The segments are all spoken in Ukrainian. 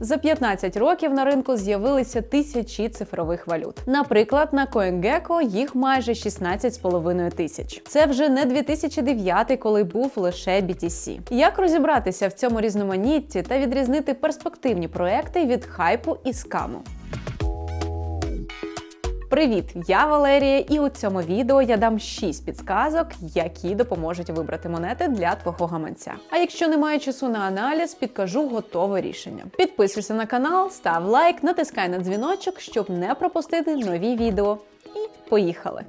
За 15 років на ринку з'явилися тисячі цифрових валют. Наприклад, на CoinGecko їх майже 16,5 тисяч. Це вже не 2009, коли був лише BTC. Як розібратися в цьому різноманітті та відрізнити перспективні проекти від хайпу і скаму? Привіт, я Валерія, і у цьому відео я дам 6 підсказок, які допоможуть вибрати монети для твого гаманця. А якщо немає часу на аналіз, підкажу готове рішення. Підписуйся на канал, став лайк, натискай на дзвіночок, щоб не пропустити нові відео. І поїхали!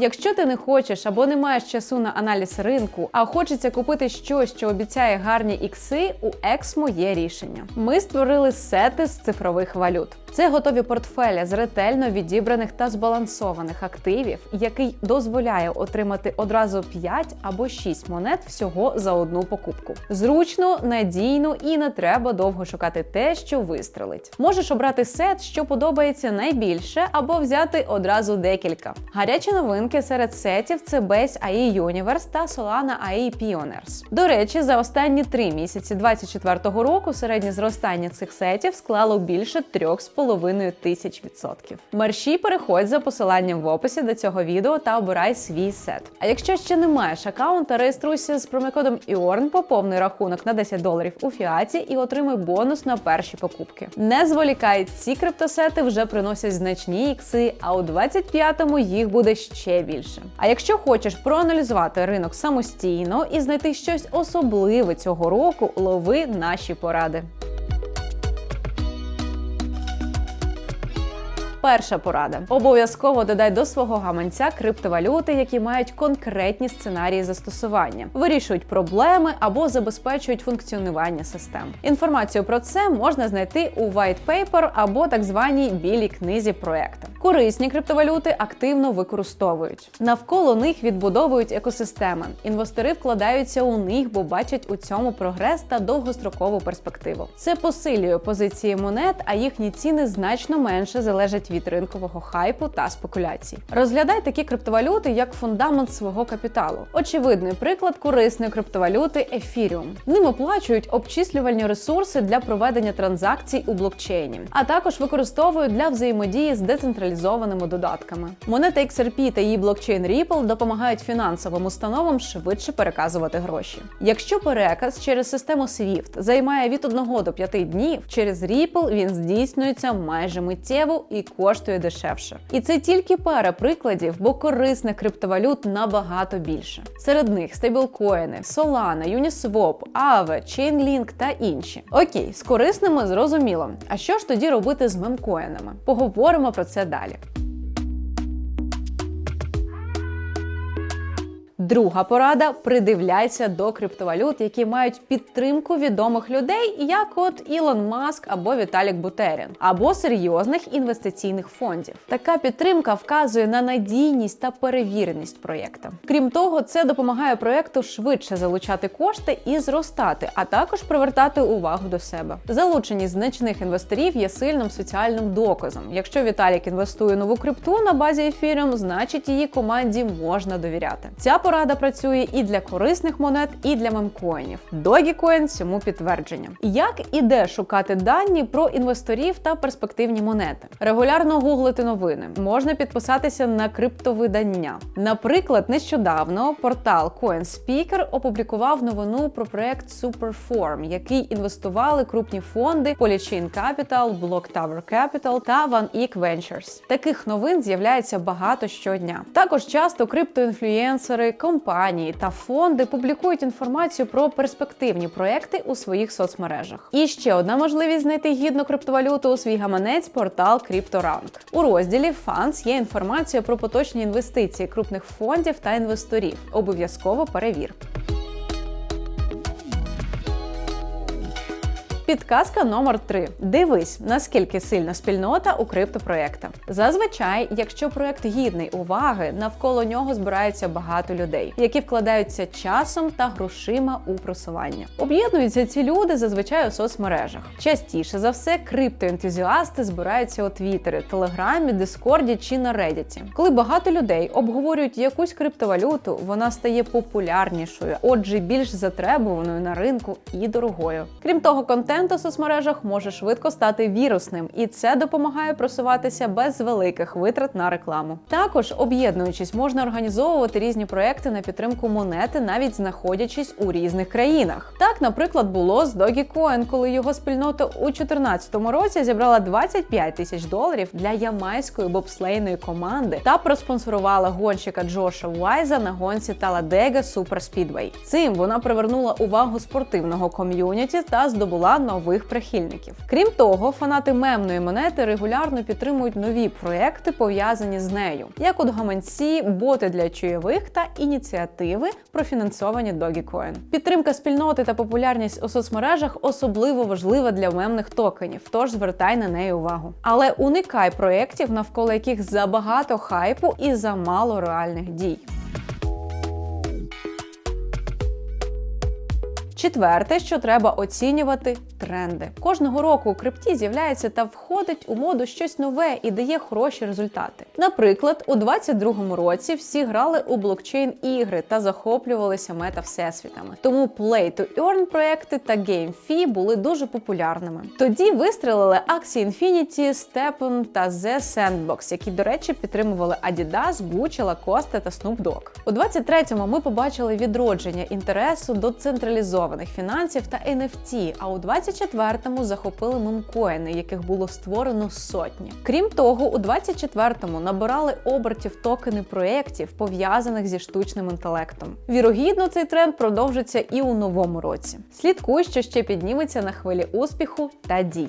Якщо ти не хочеш або не маєш часу на аналіз ринку, а хочеться купити щось, що обіцяє гарні ікси, у Ексмо є рішення. Ми створили сети з цифрових валют. Це готові портфелі з ретельно відібраних та збалансованих активів, який дозволяє отримати одразу 5 або 6 монет всього за одну покупку. Зручно, надійно і не треба довго шукати те, що вистрелить. Можеш обрати сет, що подобається найбільше, або взяти одразу декілька. Гарячі новинки серед сетів це Base AI Universe та Solana AI Pioneers. До речі, за останні три місяці 2024 року середнє зростання цих сетів склало більше 3,5 тисяч відсотків. Мерші переходь за посиланням в описі до цього відео та обирай свій сет. А якщо ще не маєш аккаунта, реєструйся з промокодом IORN, поповни рахунок на 10 доларів у фіаті і отримай бонус на перші покупки. Не зволікай, ці криптосети вже приносять значні ікси, а у 25-му їх буде ще більше. А якщо хочеш проаналізувати ринок самостійно і знайти щось особливе цього року, лови наші поради. Перша порада: обов'язково додай до свого гаманця криптовалюти, які мають конкретні сценарії застосування, вирішують проблеми або забезпечують функціонування систем. Інформацію про це можна знайти у white paper або так званій білій книзі проекту. Корисні криптовалюти активно використовують. Навколо них відбудовують екосистеми. Інвестори вкладаються у них, бо бачать у цьому прогрес та довгострокову перспективу. Це посилює позиції монет, а їхні ціни значно менше залежать від ринкового хайпу та спекуляцій. Розглядай такі криптовалюти як фундамент свого капіталу. Очевидний приклад корисної криптовалюти Ethereum. Ним оплачують обчислювальні ресурси для проведення транзакцій у блокчейні, а також використовують для взаємодії з децентралізованими додатками. Монета XRP та її блокчейн Ripple допомагають фінансовим установам швидше переказувати гроші. Якщо переказ через систему SWIFT займає від 1 до 5 днів, через Ripple він здійснюється майже миттєво і коштує дешевше. І це тільки пара прикладів, бо корисних криптовалют набагато більше. Серед них стейблкоїни, Solana, Uniswap, Aave, Chainlink та інші. Окей, з корисними зрозуміло. А що ж тоді робити з мемкоїнами? Поговоримо про це далі. Друга порада: придивляйся до криптовалют, які мають підтримку відомих людей, як от Ілон Маск або Віталік Бутерін, або серйозних інвестиційних фондів. Така підтримка вказує на надійність та перевіреність проєкта. Крім того, це допомагає проєкту швидше залучати кошти і зростати, а також привертати увагу до себе. Залученість значних інвесторів є сильним соціальним доказом. Якщо Віталік інвестує нову крипту на базі Ethereum, значить її команді можна довіряти. Ця порада працює і для корисних монет, і для мемкоїнів. Dogecoin цьому підтвердження. Як і де шукати дані про інвесторів та перспективні монети? Регулярно гуглити новини. Можна підписатися на криптовидання. Наприклад, нещодавно портал CoinSpeaker опублікував новину про проект Superform, який інвестували крупні фонди Polychain Capital, Block Tower Capital та OneEck Ventures. Таких новин з'являється багато щодня. Також часто криптоінфлюєнсери, компанії та фонди публікують інформацію про перспективні проекти у своїх соцмережах. І ще одна можливість знайти гідну криптовалюту у свій гаманець портал CryptoRank. У розділі Funds є інформація про поточні інвестиції крупних фондів та інвесторів. Обов'язково перевір. Підказка номер 3. Дивись, наскільки сильна спільнота у криптопроєкта. Зазвичай, якщо проект гідний уваги, навколо нього збирається багато людей, які вкладаються часом та грошима у просування. Об'єднуються ці люди зазвичай у соцмережах. Частіше за все, криптоентузіасти збираються у Твіттері, Телеграмі, Дискорді чи на Реддіті. Коли багато людей обговорюють якусь криптовалюту, вона стає популярнішою, отже, більш затребуваною на ринку і дорогою. Крім того, контент у соцмережах може швидко стати вірусним, і це допомагає просуватися без великих витрат на рекламу. Також, об'єднуючись, можна організовувати різні проекти на підтримку монети, навіть знаходячись у різних країнах. Так, наприклад, було з Dogecoin, коли його спільнота у 2014 році зібрала 25 тисяч доларів для ямайської бобслейної команди та проспонсорувала гонщика Джоша Вайза на гонці Super Speedway. Цим вона привернула увагу спортивного ком'юніті та здобула нових прихильників. Крім того, фанати мемної монети регулярно підтримують нові проекти, пов'язані з нею, як от гаманці, боти для чуєвих та ініціативи, профінансовані Dogecoin. Підтримка спільноти та популярність у соцмережах особливо важлива для мемних токенів, тож звертай на неї увагу. Але уникай проєктів, навколо яких забагато хайпу і замало реальних дій. Четверте, що треба оцінювати тренди. Кожного року у крипті з'являється та входить у моду щось нове і дає хороші результати. Наприклад, у 2022 році всі грали у блокчейн ігри та захоплювалися мета всесвітами. Тому Play to Earn проекти та GameFi були дуже популярними. Тоді вистрілили акції Infinity, Stepn та The Sandbox, які, до речі, підтримували Adidas, Gucci, Lacoste та Snoop Dogg. У 23-му ми побачили відродження інтересу до централізованих фінансів та NFT, а у 24-му захопили мемкоїни, яких було створено сотні. Крім того, у 24-му набирали обертів токени проєктів, пов'язаних зі штучним інтелектом. Вірогідно, цей тренд продовжиться і у новому році. Слідкуй, що ще підніметься на хвилі успіху та дій.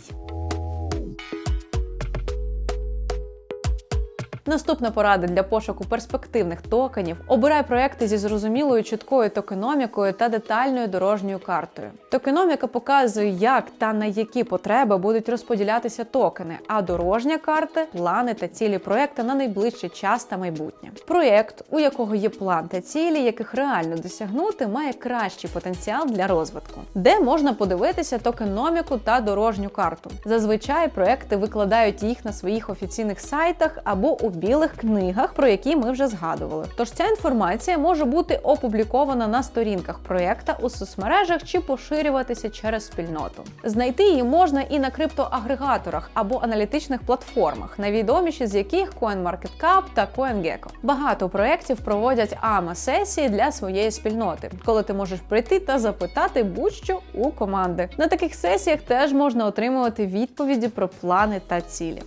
Наступна порада для пошуку перспективних токенів: обирай проекти зі зрозумілою чіткою токеномікою та детальною дорожньою картою. Токеноміка показує, як та на які потреби будуть розподілятися токени, а дорожня карта плани та цілі проекта на найближчий час та майбутнє. Проєкт, у якого є план та цілі, яких реально досягнути, має кращий потенціал для розвитку, де можна подивитися токеноміку та дорожню карту. Зазвичай проекти викладають їх на своїх офіційних сайтах або у білих книгах, про які ми вже згадували. Тож ця інформація може бути опублікована на сторінках проєкта у соцмережах чи поширюватися через спільноту. Знайти її можна і на криптоагрегаторах або аналітичних платформах, найвідоміші з яких CoinMarketCap та CoinGecko. Багато проєктів проводять ама сесії для своєї спільноти, коли ти можеш прийти та запитати будь-що у команди. На таких сесіях теж можна отримувати відповіді про плани та цілі.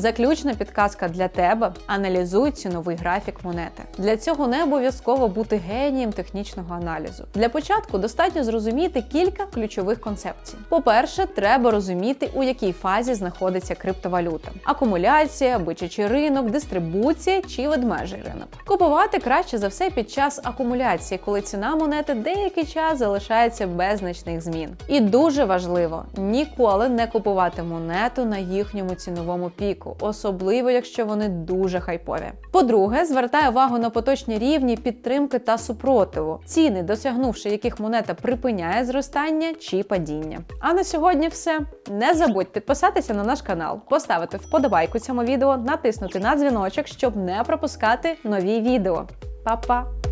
Заключна підказка для тебе: аналізуй ціновий графік монети. Для цього не обов'язково бути генієм технічного аналізу. Для початку достатньо зрозуміти кілька ключових концепцій. По-перше, треба розуміти, у якій фазі знаходиться криптовалюта: акумуляція, бичачий ринок, дистрибуція чи ведмежий ринок. Купувати краще за все під час акумуляції, коли ціна монети деякий час залишається без значних змін. І дуже важливо ніколи не купувати монету на їхньому ціновому піку особливо якщо вони дуже хайпові. По-друге, звертає увагу на поточні рівні підтримки та супротиву, ціни, досягнувши яких монета припиняє зростання чи падіння. А на сьогодні все. Не забудь підписатися на наш канал, поставити вподобайку цьому відео, натиснути на дзвіночок, щоб не пропускати нові відео. Па-па!